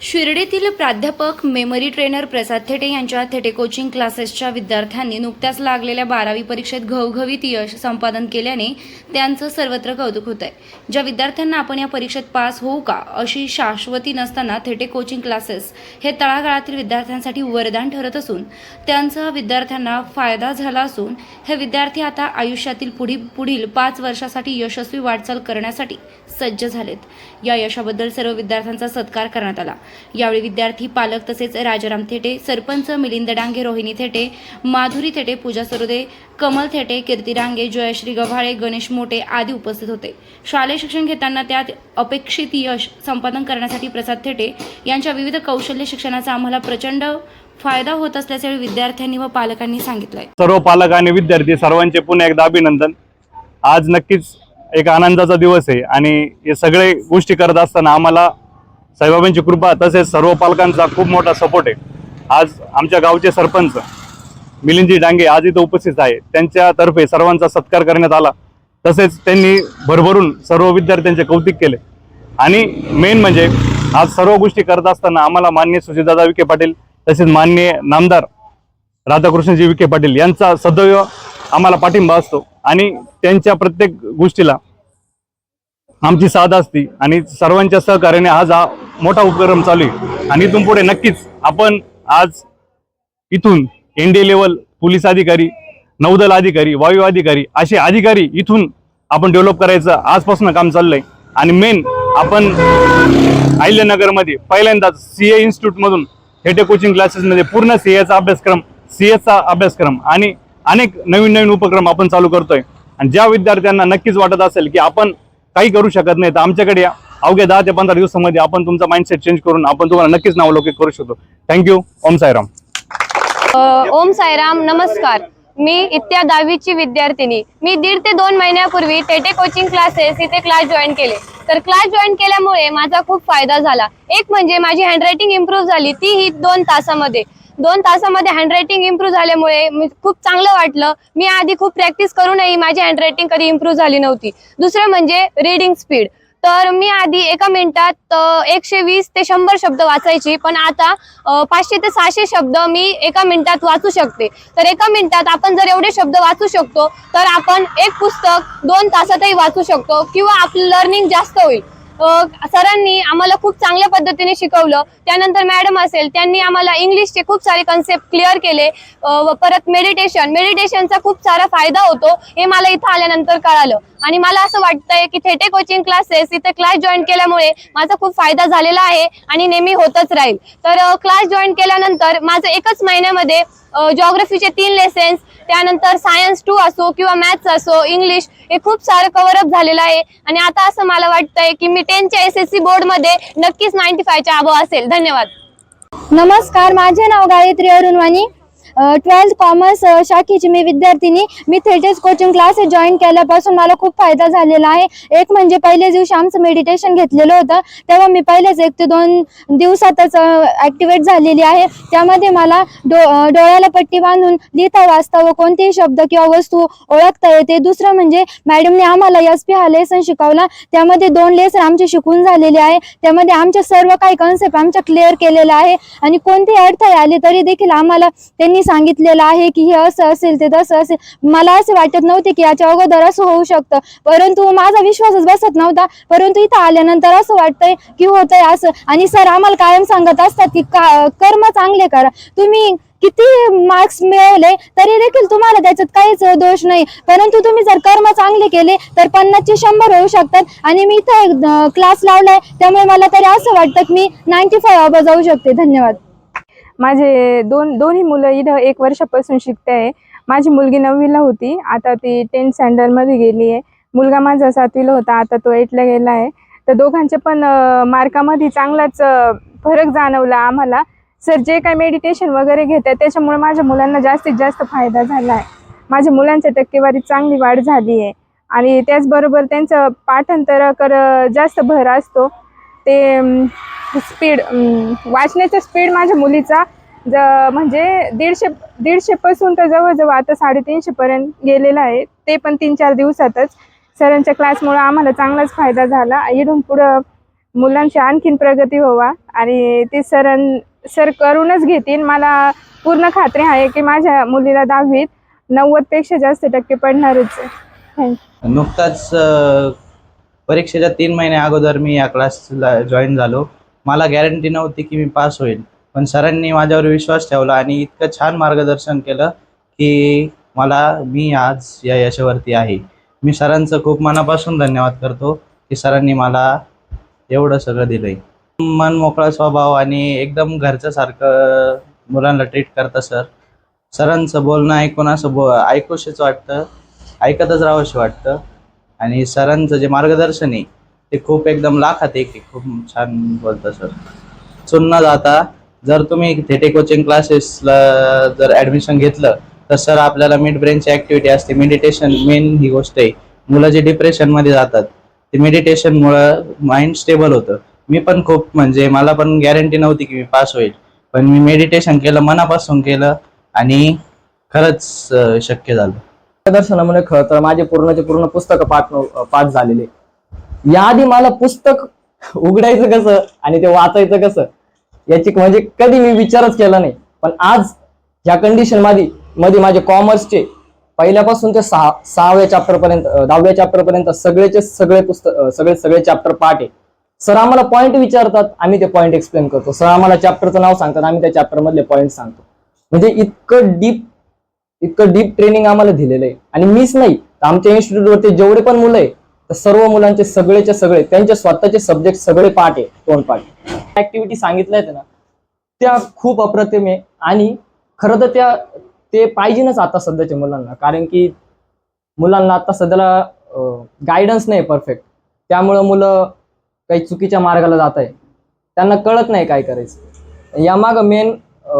शिर्डीतील प्राध्यापक memory trainer प्रसाद थेटे यांच्या Thete coaching क्लासेसच्या विद्यार्थ्यांनी नुकत्याच लागलेल्या बारावी परीक्षेत घवघवीत यश संपादन केल्याने त्यांचं सर्वत्र कौतुक होत आहे ज्या विद्यार्थ्यांना आपण या परीक्षेत पास होऊ का अशी शाश्वती नसताना थेटे कोचिंग क्लासेस हे तळागाळातील विद्यार्थ्यांसाठी वरदान ठरत असून त्यांचा विद्यार्थ्यांना फायदा झाला असून हे विद्यार्थी आता आयुष्यातील पुढील पुढील पाच वर्षासाठी यशस्वी वाटचाल करण्यासाठी सज्ज झालेत. या यशाबद्दल सर्व विद्यार्थ्यांचा सत्कार करण्यात आला. यावेळी विद्यार्थी पालक तसेच राजाराम थेटे सरपंच मिलिंद डांगे रोहिणी थेटे माधुरी थेटे पूजा सरोदे कमल थेटे कीर्ती डांगे जयश्री गव्हाळे गणेश मोटे आदी उपस्थित होते. शालेय शिक्षण घेताना त्यात अपेक्षित यश संपादन करण्यासाठी प्रसाद थेटे यांच्या विविध कौशल्य शिक्षणाचा आम्हाला प्रचंड फायदा होत असल्याचे विद्यार्थ्यांनी व पालकांनी सांगितलंय. सर्व पालक आणि विद्यार्थी सर्वांचे पुन्हा एकदा अभिनंदन. आज नक्कीच एक आनंदाचा दिवस आहे आणि हे सगळे गोष्टी करत असताना आम्हाला साईबाबांची कृपा तसेच सर्व पालकांचा खूप मोठा सपोर्ट आहे. आज आमच्या गावचे सरपंच मिलिंदजी डांगे आज इथं उपस्थित आहे. त्यांच्यातर्फे सर्वांचा सत्कार करण्यात आला. तसेच त्यांनी भरभरून सर्व विद्यार्थ्यांचे कौतुक केले. आणि मेन म्हणजे आज सर्व गोष्टी करत असताना आम्हाला मान्य सुजितदादा विखे पाटील तसेच मान्य नामदार राधाकृष्णजी विखे पाटील यांचा सदैव आम्हाला पाठिंबा असतो. आणि त्यांच्या प्रत्येक गोष्टीला आमची साथ असती आणि सर्वांच्या सहकार्याने आज हा मोठा उपक्रम चालू आहे. आणि इथून पुढे नक्कीच आपण आज इथून एनडीए लेवल पोलीस अधिकारी नौदल अधिकारी वायू अधिकारी असे अधिकारी इथून आपण डेव्हलप करायचं आजपासून काम चाललंय. आणि मेन आपण अहिल्यानगरमध्ये पहिल्यांदाच सी ए इन्स्टिट्यूटमधून हेटे कोचिंग क्लासेसमध्ये पूर्ण सी एचा अभ्यासक्रम सी एचा अभ्यासक्रम आणि अनेक नवीन नवीन उपक्रम आपण चालू करतोय. आणि ज्या विद्यार्थ्यांना नक्कीच वाटत असेल की आपण काही करू शकत नाही तर आमच्याकडे या. अवघ्या दहा ते पंधरा दिवसामध्ये आपण तुमचा माइंडसेट चेंज करून आपण तुम्हाला नक्कीच नावलौकिक करू शकतो. Thank you Om Sairam. ओम साईराम नमस्कार. मी इत्या दहावीची विद्यार्थिनी. मी दीड ते दोन महिन्यापूर्वी टेटे कोचिंग क्लासेस इथे क्लास जॉईन केले. तर क्लास जॉईन केल्यामुळे माझा खूप फायदा झाला. एक म्हणजे माझी हँडरायटिंग इम्प्रूव्ह झाली. ती ही दोन तासामध्ये. दोन तासामध्ये हँडरायटिंग इम्प्रूव्ह झाल्यामुळे मी खूप चांगलं वाटलं. मी आधी खूप प्रॅक्टिस करूनही माझी हँडरायटिंग कधी इम्प्रूव्ह झाली नव्हती. दुसरं म्हणजे रीडिंग स्पीड तर मी आधी एका मिनिटात एकशे वीस ते शंभर शब्द वाचायची पण आता पाचशे ते सहाशे शब्द मी एका मिनिटात वाचू शकते. तर एका मिनिटात आपण जर एवढे शब्द वाचू शकतो तर आपण एक पुस्तक दोन तासातही वाचू शकतो किंवा आपलं लर्निंग जास्त होईल. सरांनी आम्हाला खूप चांगल्या पद्धतीने शिकवलं. त्यानंतर मॅडम असेल त्यांनी आम्हाला इंग्लिशचे खूप सारे कन्सेप्ट क्लिअर केले. व परत मेडिटेशन मेडिटेशनचा खूप सारा फायदा होतो हे मला इथं आल्यानंतर कळालं. आणि मला असं वाटतंय की थेटे कोचिंग क्लासेस इथे क्लास जॉईन केल्यामुळे माझा खूप फायदा झालेला आहे आणि नेहमी होतच राहील. तर क्लास जॉईन केल्यानंतर माझं एकच महिन्यामध्ये जॉग्रफीचे तीन लेसन्स त्यानंतर सायन्स टू असो किंवा मॅथ्स असो इंग्लिश हे खूप सारं कव्हरअप झालेलं आहे. आणि आता असं मला वाटतंय की मी टेनच्या एस एस सी बोर्डमध्ये नक्कीच नाईन्टी फायच्या अभाव असेल. धन्यवाद. नमस्कार माझे नाव गायत्री अरुणवाणी. ट्वेल्थ कॉमर्स शाखेची मी विद्यार्थिनी मी थेटेस कोचिंग क्लासेस जॉईन केल्यापासून मला खूप फायदा झालेला आहे. एक म्हणजे पहिल्या दिवशी आमचं मेडिटेशन घेतलेलं होतं. तेव्हा मी पहिलेच एक ते दोन दिवसातच ॲक्टिवेट झालेली आहे. त्यामध्ये मला डो डोळ्याला पट्टी बांधून लिहिता वाचता व कोणतेही शब्द किंवा वस्तू ओळखता येते. दुसरं म्हणजे मॅडमने आम्हाला एस पी हा लेसन शिकवला. त्यामध्ये दोन लेसन आमचे शिकून झालेले आहे. त्यामध्ये आमच्या सर्व काही कन्सेप्ट आमच्या क्लिअर केलेला आहे. आणि कोणतेही अडथळे आले तरी देखील आम्हाला त्यांनी सांगितलेलं आहे की हे असं असेल ते तसं असेल. मला असे वाटत नव्हते की याच्या अगोदर असं होऊ शकतं. परंतु माझा विश्वासच बसत नव्हता. परंतु इथं आल्यानंतर असं वाटतंय की होतंय असं. आणि सर आम्हाला कायम सांगत असतात की का कर्म चांगले करा. तुम्ही किती मार्क्स मिळवले तरी देखील तुम्हाला त्याच्यात काहीच दोष नाही. परंतु तुम्ही जर कर्म चांगले केले तर पन्नासचे शंभर होऊ शकतात. आणि मी इथं क्लास लावलाय. त्यामुळे मला तरी असं वाटतं की मी नाईन्टी फाय जाऊ शकते. धन्यवाद. माझे दोन दोन्ही मुलं इथं एक वर्षापासून शिकते आहे. माझी मुलगी नववीला होती. आता ती टेन्थ स्टँडर्डमध्ये गेली आहे. मुलगा माझा सातवीला होता. आता तो एटला गेला आहे. तर दोघांचे पण मार्कामध्ये चांगलाच फरक जाणवला आम्हाला. सर जे काही मेडिटेशन वगैरे घेत आहे त्याच्यामुळे माझ्या मुलांना जास्तीत जास्त फायदा झाला आहे. माझ्या मुलांच्या टक्केवारीत चांगली वाढ झाली आहे. आणि त्याचबरोबर त्यांचं पाठांतराकर जास्त भर असतो. ते स्पीड वाचण्याचा स्पीड माझ्या मुलीचा ज म्हणजे दीडशे दीडशेपासून तर जवळजवळ आता साडेतीनशेपर्यंत गेलेला आहे. ते पण तीन चार दिवसातच. सरांच्या क्लासमुळं आम्हाला चांगलाच फायदा झाला. इथून पुढं मुलांची आणखीन प्रगती व्हावा आणि ते सरां सर करूनच घेतील. मला पूर्ण खात्री आहे की माझ्या मुलीला दहावीत नव्वदपेक्षा जास्त टक्के पडणारच आहे. थँक्यू नुकताच परीक्षेच्या तीन महिने अगोदर मी या क्लासला जॉईन झालो. मला गॅरंटी नव्हती की मी पास होईल. पण सरांनी माझ्यावर विश्वास ठेवला आणि इतकं छान मार्गदर्शन केलं की मला मी आज या यशावरती आहे. मी सरांचं खूप मनापासून धन्यवाद करतो की सरांनी मला एवढं सगळं दिलंय. मन मोकळा स्वभाव आणि एकदम घरच्यासारखं मुलांना ट्रीट करता सर. सरांचं बोलणं ऐकून असं बो ऐकूशीच वाटतं ऐकतच राहावंशी वाटतं. आणि सरांचं जे मार्गदर्शन आहे ते खूप एकदम लाखात एक खूप छान बोलतं सर चुन न जाता जर तुम्ही थेटे कोचिंग क्लासेसला जर ॲडमिशन घेतलं तर सर आपल्याला मिड ब्रेनची ॲक्टिव्हिटी असते. मेडिटेशन मेन ही गोष्ट आहे. मुलं जे डिप्रेशनमध्ये जातात ते मेडिटेशनमुळं माइंड स्टेबल होतं. मी पण खूप म्हणजे मला पण गॅरंटी नव्हती की मी पास होईल. पण मी मेडिटेशन केलं मनापासून केलं आणि खरंच शक्य झालं. मार्गदर्शनामुळे खरं तर माझे पूर्णचे पूर्ण पुस्तकं पाठ पाठ झालेले. याआधी मला पुस्तक उघडायचं कसं आणि ते वाचायचं कसं याची म्हणजे कधी मी विचारच केला नाही. पण आज ह्या कंडिशनमध्ये मध्ये माझे कॉमर्सचे पहिल्यापासून ते सहा सहाव्या चॅप्टरपर्यंत दहाव्या चॅप्टरपर्यंत सगळेचे सगळे पुस्तक सगळे सगळे चॅप्टर पाठ आहे. सर आम्हाला पॉईंट विचारतात आम्ही ते पॉईंट एक्सप्लेन करतो. सर आम्हाला चॅप्टरचं नाव सांगतात आम्ही त्या चॅप्टर मधले पॉईंट सांगतो. म्हणजे इतकं डीप इतकं डीप ट्रेनिंग आम्हाला दिलेलं आहे. आणि मीच नाही तर आमच्या इन्स्टिट्यूटवरती जेवढे पण मुलं आहे तर सर्व मुलांचे सगळेचे सगळे त्यांचे स्वतःचे सब्जेक्ट सगळे पाठ आहे तोंड पाठ ऍक्टिव्हिटी सांगितल्या आहेत ना त्या खूप अप्रतिम आहे. आणि खरं तर त्या ते पाहिजेनच आता सध्याच्या मुलांना. कारण की मुलांना आता सध्याला गायडन्स नाही परफेक्ट त्यामुळं मुलं काही चुकीच्या मार्गाला जात आहे त्यांना कळत नाही काय करायचं. यामाग मेन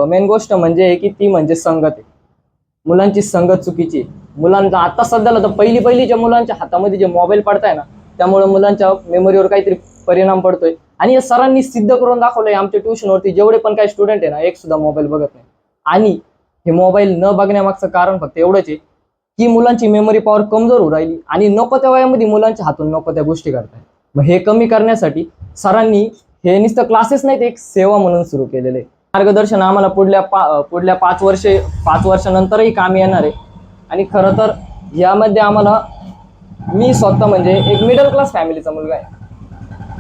मेन गोष्ट म्हणजे आहे की ती म्हणजे संगत आहे. मुलांची संगत चुकीची. मुलांना मुलांचा आता सध्याला तर पहिली पहिलीच्या मुलांच्या हातामध्ये जे मोबाईल पडताय ना त्यामुळे मुलांच्या मेमरीवर काहीतरी परिणाम पडतोय. आणि या सरांनी सिद्ध करून दाखवलंय आमच्या ट्युशनवरती जेवढे पण काही स्टुडंट आहे ना एक सुद्धा मोबाईल बघत नाही. आणि हे मोबाईल न बघण्यामागचं कारण फक्त एवढंच आहे की मुलांची मेमरी पॉवर कमजोर होऊ राहिली आणि नको त्या वयामध्ये मुलांच्या हातून नको त्या गोष्टी करताय. मग हे कमी करण्यासाठी सरांनी हे नुसतं क्लासेस नाहीत एक सेवा म्हणून सुरू केलेले. मार्गदर्शन आम्हाला पुढल्या पा पुढल्या पाच वर्षे पाच वर्षानंतरही कामी येणार आहे. आणि खरं तर यामध्ये आम्हाला मी स्वतः म्हणजे एक मिडल क्लास फॅमिलीचा मुलगा आहे.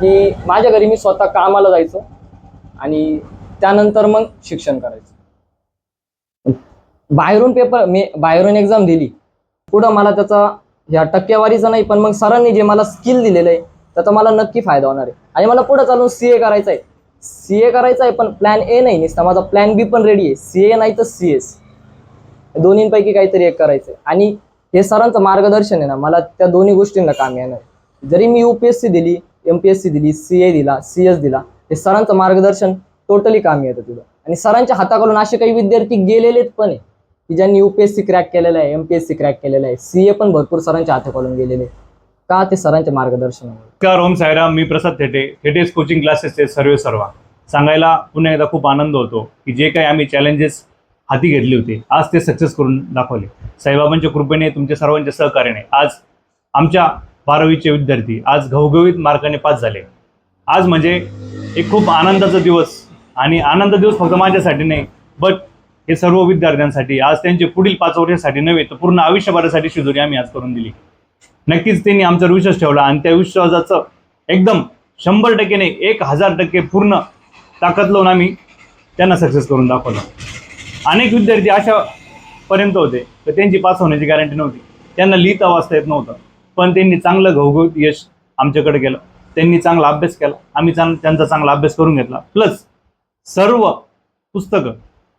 की माझ्या घरी मी स्वतः कामाला जायचो आणि त्यानंतर मग शिक्षण करायचं. बाहेरून पेपर मी बाहेरून एक्झाम दिली. पुढं मला त्याचा ह्या टक्केवारीचा नाही पण मग सरांनी जे मला स्किल दिलेलं आहे त्याचा मला नक्की फायदा होणार आहे. आणि मला पुढं चालून सी ए करायचं आहे. सी ए करायचं आहे पण प्लॅन ए नाही नुसता. माझा प्लॅन बी पण रेडी आहे. सी ए नाही तर सी एस दोन्हींपैकी काहीतरी एक करायचं आहे आणि हे सरांचं मार्गदर्शन आहे ना मला त्या दोन्ही गोष्टींना काम येणार जरी मी युपीएससी दिली एम पी एस सी दिली सी ए दिला सी एस दिला हे सरांचं मार्गदर्शन टोटली काम येतं तुझं आणि सरांच्या हाताकडून असे काही विद्यार्थी गेलेलेच पण आहे की ज्यांनी युपीएससी क्रॅक केलेलं आहे एमपीएससी क्रॅक केलेलं आहे सी ए पण भरपूर सरांच्या हाताकडून गेलेले आहे. का ते सरांच्या मार्गदर्शनामुळे? नमस्कार ओम सायराम मी प्रसाद थेटे. थेटेस कोचिंग क्लासेसचे सर्वे सर्वा. सांगायला पुन्हा एकदा खूप आनंद होतो की जे काही आम्ही चॅलेंजेस हाती घेतले होते आज ते सक्सेस करून दाखवले. साईबाबांच्या कृपेने तुमच्या सर्वांच्या सहकार्याने आज आमच्या बारावीचे विद्यार्थी आज घवघवीत मार्काने पास झाले. आज म्हणजे एक खूप आनंदाचा दिवस आणि आनंद दिवस फक्त माझ्यासाठी नाही बट हे सर्व विद्यार्थ्यांसाठी आज त्यांचे पुढील पाच वर्षासाठी नव्हे तर पूर्ण आयुष्यभरासाठी शिजोरी आम्ही आज करून दिली. नक्कीच त्यांनी आमच्यावर विश्वास ठेवला आणि त्या विश्वासाचं एकदम शंभर टक्केने एक हजार टक्के पूर्ण ताकद लावून आम्ही त्यांना सक्सेस करून दाखवलं. अनेक विद्यार्थी अशा पर्यंत होते तर त्यांची पास होण्याची गॅरंटी नव्हती. त्यांना लिहिता वाचता येत नव्हतं. पण त्यांनी चांगलं घवघवत यश आमच्याकडे केलं. त्यांनी चांगला अभ्यास केला. आम्ही चांग त्यांचा चांगला अभ्यास करून घेतला. प्लस सर्व पुस्तकं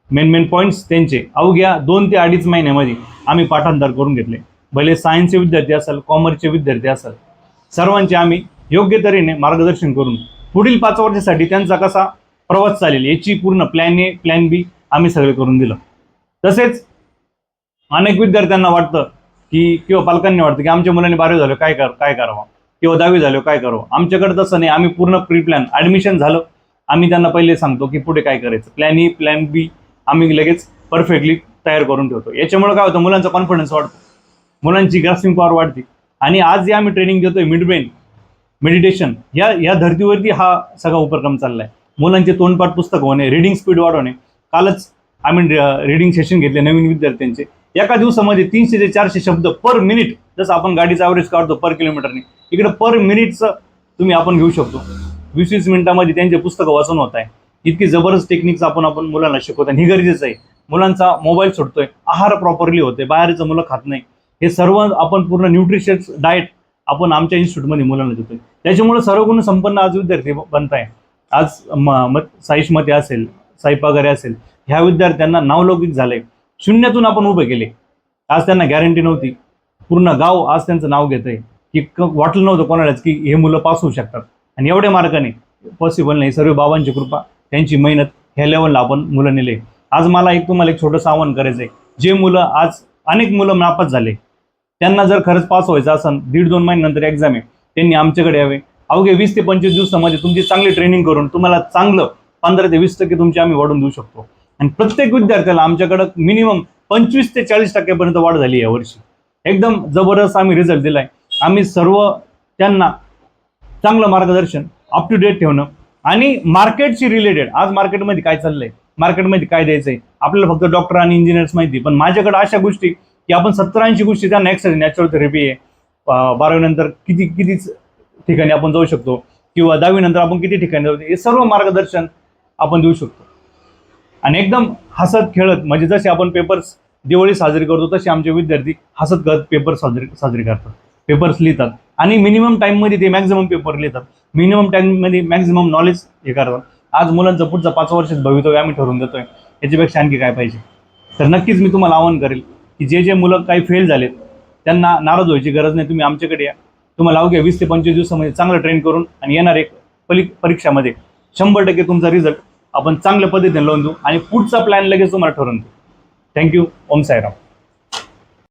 मेन मेन पॉईंट्स त्यांचे. अवघ्या दोन ते अडीच महिन्यामध्ये आम्ही पाठांतर करून घेतले. भले सायन्सचे विद्यार्थी असेल कॉमर्सचे विद्यार्थी असेल सर्वांचे आम्ही योग्य तऱ्हेने मार्गदर्शन करून पुढील पाच वर्षासाठी त्यांचा कसा प्रवास चालेल याची पूर्ण प्लॅन ए प्लॅन बी आम्ही सगळे करून दिलं. तसेच अनेक विद्यार्थ्यांना वाटतं की किंवा पालकांनी वाटतं की आमच्या मुलांनी बारावी झालं काय कर काय करावं? किंवा दहावी झालं काय करावं? आमच्याकडे तसं नाही. आम्ही पूर्ण प्री प्लॅन ॲडमिशन झालं आम्ही त्यांना पहिले सांगतो की पुढे काय करायचं? प्लॅन ए प्लॅन बी आम्ही लगेच परफेक्टली तयार करून ठेवतो. याच्यामुळे काय होतं मुलांचा कॉन्फिडन्स वाढतो. मुलांची ग्रास्पिंग पॉवर वाढते. आणि आज जे आम्ही ट्रेनिंग देतोय मिडब्रेन मेडिटेशन या या धर्तीवरती हा सगळा उपक्रम चाललाय. मुलांचे तोंडपाठ पुस्तक होणे रिडिंग स्पीड वाढवणे. कालच आम्ही रिडिंग सेशन घेतले नवीन विद्यार्थ्यांचे. एका दिवसामध्ये तीनशे ते चारशे शब्द पर मिनिट जसं आपण गाडीचा ॲव्हरेज काढतो पर किलोमीटरने इकडे पर मिनिटचं तुम्ही आपण घेऊ शकतो. वीस वीस मिनिटामध्ये त्यांचे पुस्तकं वाचून होत आहे. इतकी जबरदस्त टेक्निक्स आपण आपण मुलांना शिकवतो आणि ही गरजेचं आहे. मुलांचा मोबाईल सुटतोय. आहार प्रॉपरली होते बाहेरचं मुलं खात नाही. हे सर्व आपण पूर्ण न्यूट्रिशियस डाएट आपण आमच्या इन्स्टिट्यूटमध्ये मुलांना देतोय. त्याच्यामुळे सर्व गुण संपन्न आज विद्यार्थी बनत आहे आज म साईशमध्ये असेल साईपागरे असेल ह्या विद्यार्थ्यांना नावलौकिक झाले शून्यातून आपण उभे केले. आज त्यांना गॅरंटी नव्हती. पूर्ण गाव आज त्यांचं नाव घेत आहे की क- वाटलं नव्हतं कोणालाच की हे मुलं पास होऊ शकतात. आणि एवढ्या मार्गाने पॉसिबल नाही. सर्व बाबांची कृपा त्यांची मेहनत ह्या लेवलला आपण मुलं नेले. आज मला एक तुम्हाला एक छोटंसं आव्हान करायचं आहे जे मुलं आज अनेक मुलं नापास झाले. त्यांना जर खरंच पास व्हायचं असेल दीड दोन महिन्यानंतर एक्झाम आहे त्यांनी आमच्याकडे यावे. अवघे वीस ते पंचवीस दिवसामध्ये तुमची चांगली ट्रेनिंग करून तुम्हाला चांगलं पंधरा ते वीस टक्के तुमची आम्ही वाढून देऊ शकतो. आणि प्रत्येक विद्यार्थ्याला आमच्याकडं मिनिमम पंचवीस ते चाळीस टक्क्यापर्यंत वाढ झाली या वर्षी. एकदम जबरदस्त आम्ही रिझल्ट दिलाय. आम्ही सर्व त्यांना चांगलं मार्गदर्शन अप टू डेट ठेवणं. आणि मार्केटशी रिलेटेड आज मार्केटमध्ये काय चाललंय? मार्केटमध्ये काय द्यायचंय? आपल्याला फक्त डॉक्टर आणि इंजिनियर्स माहिती पण माझ्याकडे अशा गोष्टी की आपण सत्तर ऐंशी गोष्टी त्यांना एक्सरसाइज नॅचरल थेरपी आहे. बारावी नंतर किती किती ठिकाणी आपण जाऊ शकतो किंवा दहावी नंतर आपण किती ठिकाणी जाऊ हे सर्व मार्गदर्शन आपण देऊ शकतो. आणि एकदम हसत खेळत म्हणजे जसे आपण पेपर्स दिवाळी साजरी करतो तसे आमचे विद्यार्थी हसत करत पेपर साजरे साजरे करतात. पेपर्स लिहितात. आणि मिनिमम टाईममध्ये ते मॅक्झिमम पेपर लिहितात. मिनिमम टाईममध्ये मॅक्झिमम नॉलेज हे करतात. आज मुलांचं पुढचं पाच वर्षात भवितव्य आम्ही ठरवून देतोय. याच्यापेक्षा आणखी काय पाहिजे? तर नक्कीच मी तुम्हाला आवाहन करेल की जे जे मुलं काही फेल झालेत त्यांना नाराज व्हायची गरज नाही तुम्ही आमच्याकडे या. तुम्हाला अवघ्या वीस ते पंचवीस दिवसामध्ये चांगलं ट्रेन करून आणि येणार एक पली परीक्षामध्ये. शंभर टक्के तुमचा रिझल्ट आपण चांगल्या पद्धतीने लावून देऊ आणि पुढचा प्लॅन लगेच तुम्हाला ठरवून देऊ. Thank you Om Sairam.